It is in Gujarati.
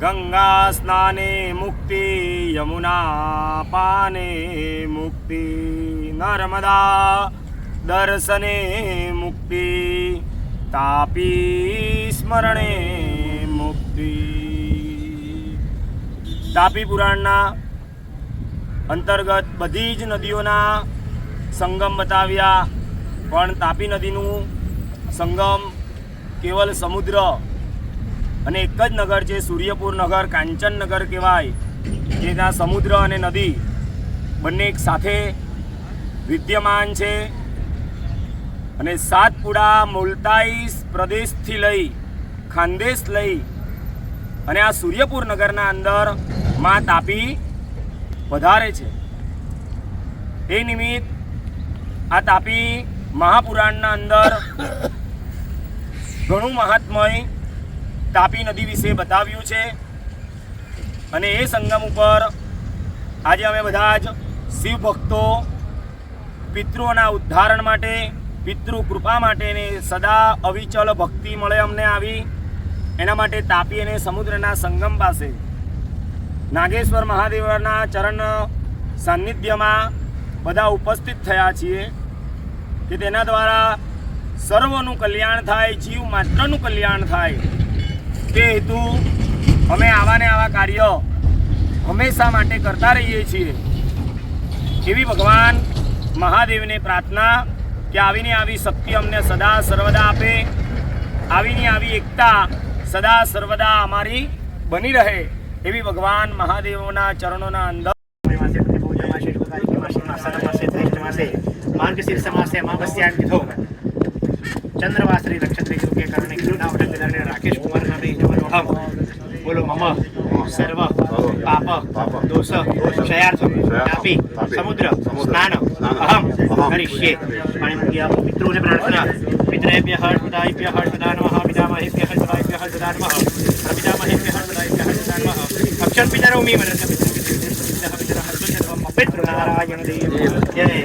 ગંગા સ્નાને મુક્તિ યમુના પાને મુક્તિ નર્મદા દર્શને મુક્તિ તાપી સ્મરણે મુક્તિ તાપી પુરાણના અંતર્ગત બધી જ નદીઓના સંગમ બતાવ્યા, પણ તાપી નદીનું સંગમ કેવલ સમુદ્ર અને એક જ નગર છે સૂર્યપુર નગર કાંચનનગર કહેવાય જે ત્યાં સમુદ્ર અને નદી બંને એક સાથે વિદ્યમાન છે. અને સાતપુડા મુલતાઈસ પ્રદેશથી લઈ ખાનદેશ લઈ અને આ સૂર્યપુર નગરના અંદરમાં તાપી વધારે છે. એ નિમિત્ત આ તાપી મહાપુરાણના અંદર ઘણું મહાત્મય તાપી નદી વિશે બતાવ્યું છે. અને એ સંગમ ઉપર આજે અમે બધા જ શિવ ભક્તો પિતૃઓના ઉદ્ધારણ માટે પિતૃ કૃપા માટેને સદા અવિચલ ભક્તિ મળે અમને આવી. એના માટે તાપી અને સમુદ્રના સંગમ પાસે નાગેશ્વર મહાદેવના ચરણ સાનિધ્યમાં બધા ઉપસ્થિત થયા છીએ કે તેના દ્વારા સર્વનું કલ્યાણ થાય, જીવ માત્રનું કલ્યાણ થાય. તે હેતુ અમે આવા ને આવા કાર્ય હંમેશા માટે કરતા રહીએ છીએ એવી ભગવાન મહાદેવને પ્રાર્થના કે આવીને આવી શક્તિ અમને સદા સર્વદા આપે આવીને આવી એકતા સદા સર્વદા અમારી બની રહે એવી ભગવાન મહાદેવના ચરણોના અંદર मासे पूर्णमासे मासे मासामासे धैर्यमासे मार्गशीर्षमासे अमावस्यान्तिथो चंद्रवासरी नक्षत्र के બોલો મમ સર્વ પાપ દોષ ક્ષયાર્થ તાપી સમુદ્ર સ્નાન અહમ કરીશ્યે. અને મિત્રોને પ્રાર્થના. મિત્રેભ્ય સદાભ્ય સદા નમઃ પિતામહેભ્ય સદાભ્ય સદા નમઃ પિતામહેભ્ય સદાભ્ય સદા નમઃ. અક્ષર પિતરો મી મનસ પિતર પિતર પિતર પિતર પિતર નારાયણ દેવ. જય.